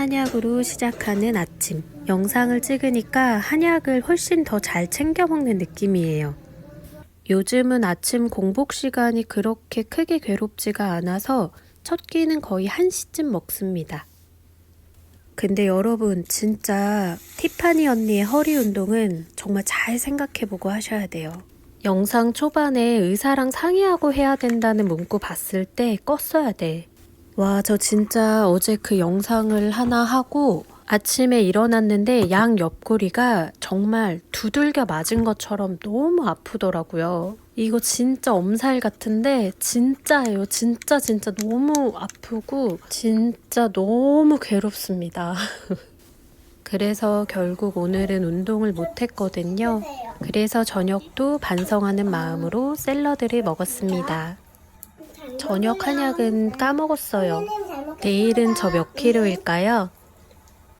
한약으로 시작하는 아침. 영상을 찍으니까 한약을 훨씬 더 잘 챙겨 먹는 느낌이에요. 요즘은 아침 공복 시간이 그렇게 크게 괴롭지가 않아서 첫 끼는 거의 1시쯤 먹습니다. 근데 여러분, 진짜 티파니 언니의 허리 운동은 정말 잘 생각해보고 하셔야 돼요. 영상 초반에 의사랑 상의하고 해야 된다는 문구 봤을 때 껐어야 돼. 와, 저 진짜 어제 그 영상을 하나 하고 아침에 일어났는데 양 옆구리가 정말 두들겨 맞은 것처럼 너무 아프더라고요. 이거 진짜 엄살 같은데 진짜예요. 진짜 진짜 너무 아프고 진짜 너무 괴롭습니다. 그래서 결국 오늘은 운동을 못 했거든요. 그래서 저녁도 반성하는 마음으로 샐러드를 먹었습니다. 저녁 한약은 까먹었어요. 내일은 저 몇 킬로일까요?